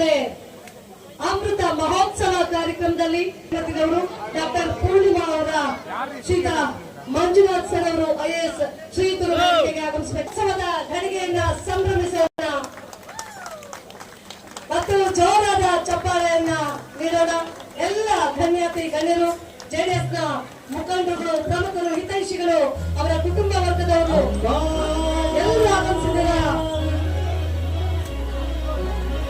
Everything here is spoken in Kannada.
ಇರ್ತದೆ ಅಮೃತ ಮಹೋತ್ಸವ ಕಾರ್ಯಕ್ರಮದಲ್ಲಿ ಡಾಕ್ಟರ್ ಪೂರ್ಣಿಮಾ ಅವರ ಶ್ರೀತ ಮಂಜುನಾಥ್ ಸರ್ ಅವರು ಐಎಎಸ್ ಶ್ರೀತರು ಆಗಮಿಸಬೇಕು ಘಳಿಗೆಯನ್ನ ಸಂಭ್ರಮಿಸೋಣ. ಮತ್ತು ಜೋರಾದ ಚಪ್ಪಾಳೆಯನ್ನ ನೀಡೋಣ. ಎಲ್ಲ ಗಣ್ಯತೆ ಗಣ್ಯರು ಜೆಡಿಎಸ್ನ ಮುಖಂಡರು ಪ್ರಮುಖರು